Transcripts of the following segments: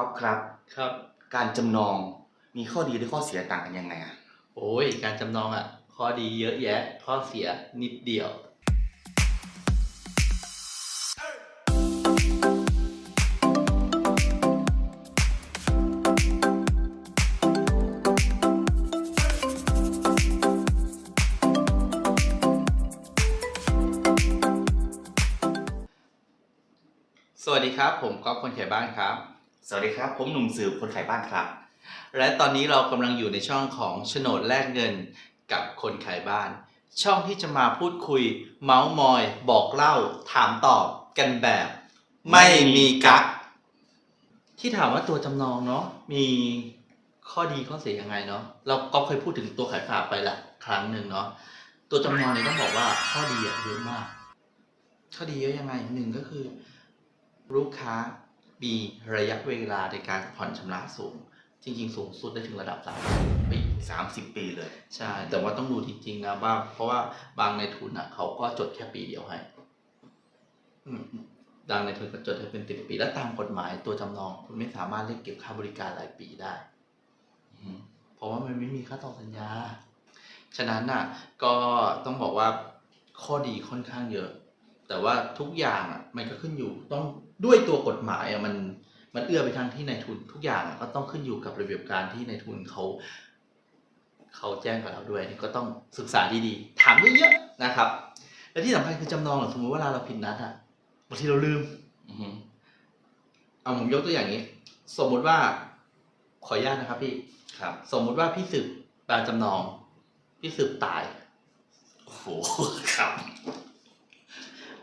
ก๊อฟครับ ครับ การจำนองมีข้อดีและข้อเสียต่างกันยังไงอะโอ้ยการจำนองอะ ข้อดีเยอะแยะ ข้อเสียนิดเดียว สวัสดีครับ ผมก๊อฟคนขายบ้านครับ สวัสดีครับ ผมหนุ่มสืบคนขายบ้านครับ และตอนนี้เรากำลังอยู่ในช่องของโฉนดแลกเงินกับคนขายบ้าน ช่องที่จะมาพูดคุย เมาส์มอย บอกเล่า ถามตอบกันแบบ ไม่มีกัก ที่ถามว่าตัวจำนองเนาะมีข้อดีข้อเสียยังไงเนาะเราก็เคยพูดถึงตัวขายฝากไปละครั้งหนึ่งเนาะตัวจำนองเนี่ยต้องบอกว่าข้อดีอะเยอะมาก ข้อดีเยอะยังไงหนึ่งก็คือ ลูกค้า มีระยะเวลาในการผ่อนชำระสูง จริง ๆ สูงสุดได้ถึงระดับสามปี 30 ปีเลย ใช่ แต่ว่าต้องดูจริง ๆ นะว่าเพราะว่าบางในทุนอะเขาก็จดแค่ปีเดียวให้อืมบางในทุนก็จดให้เป็นสิบปี และตามกฎหมายตัวจำนอง คุณไม่สามารถเรียกเก็บค่าบริการรายปีได้อืมเพราะว่ามันไม่มีค่าต่อสัญญา ฉะนั้นน่ะ ก็ต้องบอกว่าข้อดีค่อนข้างเยอะ แต่ว่าทุกอย่างอะมันก็ขึ้นอยู่ต้องด้วยตัวกฎหมายอะมันมันเอื้อไปทางที่นายทุนทุกอย่างอะก็ต้องขึ้นอยู่กับระเบียบการที่นายทุนเขาเขาแจ้งกับเราด้วยนี่ก็ต้องศึกษาดีๆถามเยอะๆนะครับ และที่สำคัญคือจำนองอะสมมติเวลาเราผิดนัดอะบางทีเราลืมอืมเอาผมยกตัวอย่างนี้ สมมุติว่าขออนุญาตนะครับพี่ครับ สมมุติว่าพี่สืบแปลจำนอง พี่สืบตายโอ้โหครับ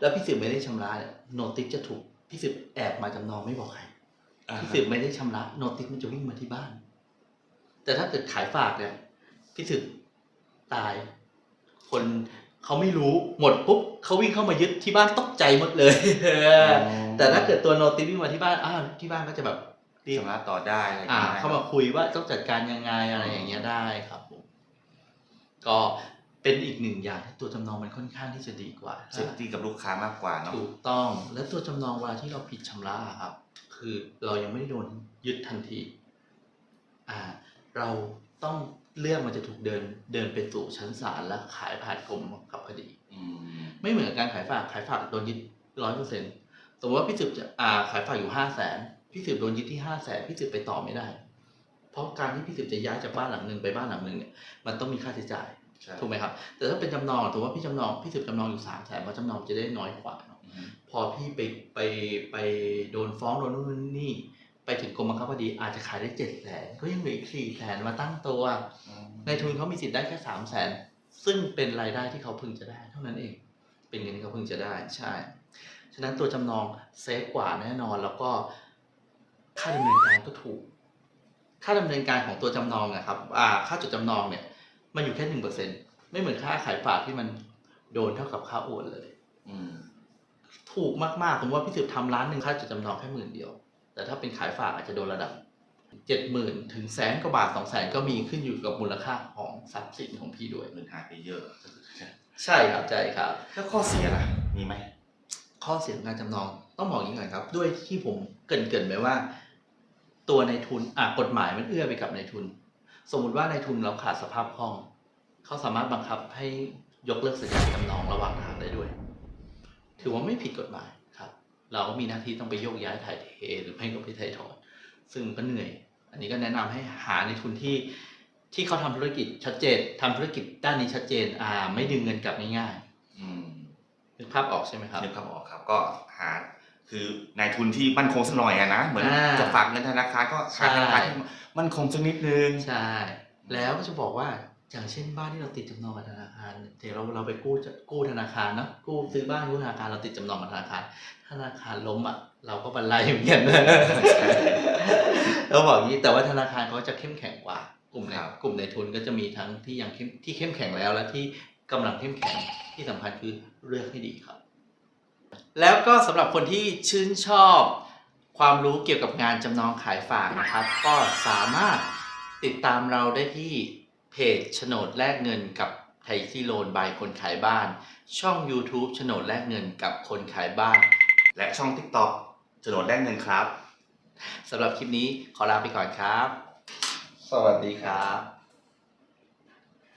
แล้วพี่สืบไม่ได้ชำระเนี่ยโนติสจะถูกพี่สืบแอบมาจำนองไม่บอกใครพี่สืบไม่ได้ชำระโนติสมันจะวิ่งมาที่บ้าน แต่ถ้าเกิดขายฝากเนี่ยพี่สืบตาย คนเขาไม่รู้หมดปุ๊บเขาวิ่งเข้ามายึดที่บ้านตกใจหมดเลยแต่ถ้าเกิดตัวโนติสวิ่งมาที่บ้านอ้าวที่บ้านก็จะแบบรีบชำระต่อได้อะไรอย่งอ่างี้ยเข้ามาคุยว่าต้องจัดการยังไงอะไรอย่างเงี้ยได้ครับผมก็ เป็นอีกหนึ่งอย่างที่ตัวจำนองมันค่อนข้างที่จะดีกว่าเซฟตี้กับลูกค้ามากกว่าเนาะถูกต้องและตัวจำนองเวลาที่เราผิดชำระอะครับ คือเรายังไม่ได้โดนยึดทันทีอ่าเราต้องเรื่องมันจะถูกเดินเดินไปสู่ชั้นศาลและขายผ่านกรมบังคับคดีอืมไม่เหมือนกับการขายฝากขายฝากโดนยึดร้อยเปอร์เซ็นต์สมมติว่าพี่สืบจะอ่าขายฝากอยู่ห้าแสนพี่สืบโดนยึดที่ห้าแสนพี่สืบไปต่อไม่ได้ เพราะการที่พี่สืบจะย้ายจากบ้านหลังหนึ่งไปบ้านหลังหนึ่งเนี่ยมันต้องมีค่าใช้จ่ายใช่ ถูกไหมครับ แต่ถ้าเป็นจำนองถือว่าพี่จำนองพี่สืบจำนองอยู่สามแสนเพราะจำนองจะได้น้อยกว่าเนอะอืมพอพี่ไปไปไปโดนฟ้องโดนนู่นนี่ ไปถึงกรมบังคับคดีอาจจะขายได้เจ็ดแสนก็ยังเหลืออีกสี่แสนมาตั้งตัว ในทุนเขามีสิทธิ์ได้แค่สามแสนซึ่งเป็นรายได้ที่เขาพึงจะได้เท่านั้นเอง เป็นเงินที่เขาพึงจะได้ใช่ ฉะนั้นตัวจำนองเซฟกว่าแน่นอนแล้วก็ค่าดำเนินการก็ถูก ค่าดำเนินการของตัวจำนองนะครับ อ่า ค่าจดจำนองเนี่ย มันอยู่แค่หนึ่งเปอร์เซ็นไม่เหมือนค่าขายฝากที่มันโดนเท่ากับค่าโอนเลย อืมถูกมากๆผมว่าพี่สืบทำร้านหนึ่งค่าจดจำนองแค่หมื่นเดียว แต่ถ้าเป็นขายฝากอาจจะโดนระดับเจ็ดหมื่นถึงแสนกว่าบาทสองแสนก็มีขึ้นอยู่กับมูลค่าของทรัพย์สินของพี่ด้วย เงินหายไปเยอะ ใช่ครับใช่ครับ แล้วข้อเสียล่ะ มีไหม ข้อเสียของการจำนองต้องบอกอย่างนี้ก่อนครับ ด้วยที่ผมเกรินเกรินๆไปว่า ตัวในทุนอะกฎหมายมันเอื้อไปกับในทุน สมมุติว่าในทุนเราขาดสภาพคล่อง เขาสามารถบังคับให้ยกเลิกสัญญาจำนองระหว่างทางได้ด้วย ถือว่าไม่ผิดกฎหมายครับ เราก็มีหน้าที่ต้องไปโยกย้ายถ่ายเทหรือไม่ก็ไปถ่ายถอนซึ่งก็เหนื่อย อันนี้ก็แนะนำให้หาในทุนที่ที่เขาทำธุรกิจชัดเจนทำธุรกิจด้านนี้ชัดเจน อ่า ไม่ดึงเงินกลับง่ายอืมๆนึกภาพออกใช่ไหมครับนึกภาพออกครับ ก็หา คือนายทุนที่มั่นคงสักหน่อยอะนะเหมือนอ่า จะฝากเงินธนาคารก็ใช่หาธนาคารที่มั่นคงสักนิดนึง ใช่ แล้วก็จะบอกว่าอย่างเช่นบ้านที่เราติดจำนองกับธนาคารเดี๋ยวเราเราไปกู้จะกู้ธนาคารเนอะกู้ซื้อบ้านกู้ธนาคารเราติดจำนองกับธนาคาร ธนาคารล้มอะเราก็บรรลัยเหมือนกันนะเราบอกอย่างนี้แต่ว่าธนาคารเขาจะเข้มแข็งกว่า กลุ่มในครับ กลุ่มในทุนก็จะมีทั้งที่ยังเข้มที่เข้มแข็งแล้วและที่กำลังเข้มแข็งที่สำคัญคือเลือกให้ดีครับ แล้วก็สำหรับคนที่ชื่นชอบความรู้เกี่ยวกับงานจำนองขายฝากนะครับ ก็สามารถติดตามเราได้ที่เพจโฉนดแลกเงินกับไทยซีโลนบายคนขายบ้าน ช่อง YouTube โฉนดแลกเงินกับคนขายบ้าน และช่อง TikTok โฉนดแลกเงินครับสำหรับคลิปนี้ขอลาไปก่อนครับ สวัสดีครับ